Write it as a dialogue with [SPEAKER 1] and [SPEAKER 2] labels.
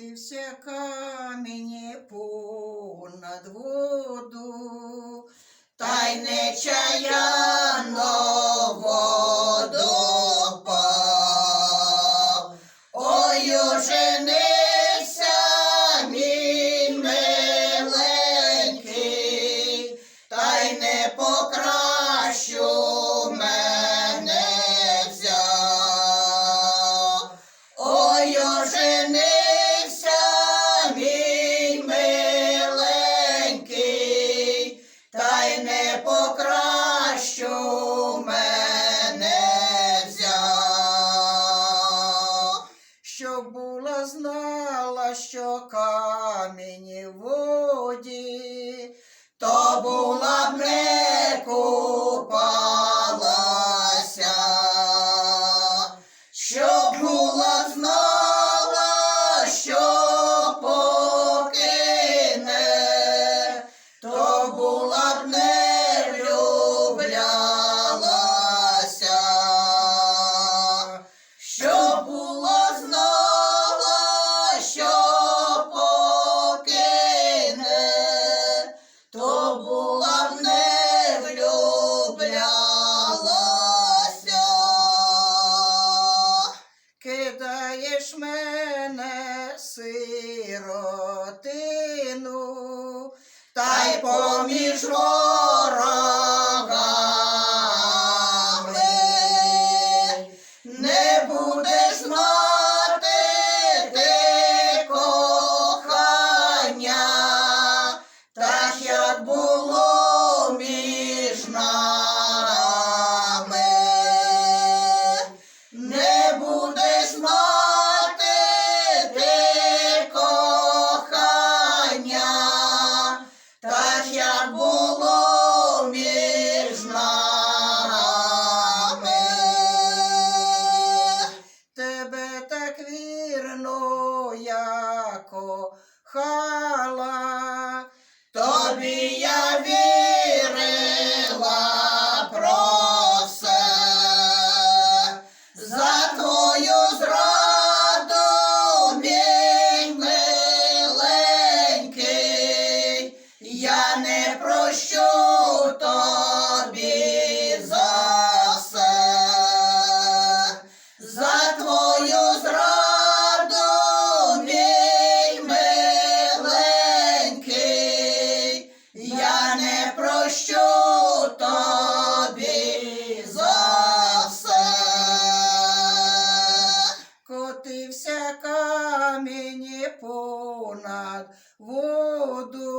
[SPEAKER 1] котився камені понад воду, та й нечаяно воду впав. Ой, оженився Щоб була знала, що камені воді, то була б не Кидаєш мене сиротину, та й поміж вірно я кохала, тобі я вірила про все. За твою зраду, мій миленький, я не прощу Котився камінь понад воду,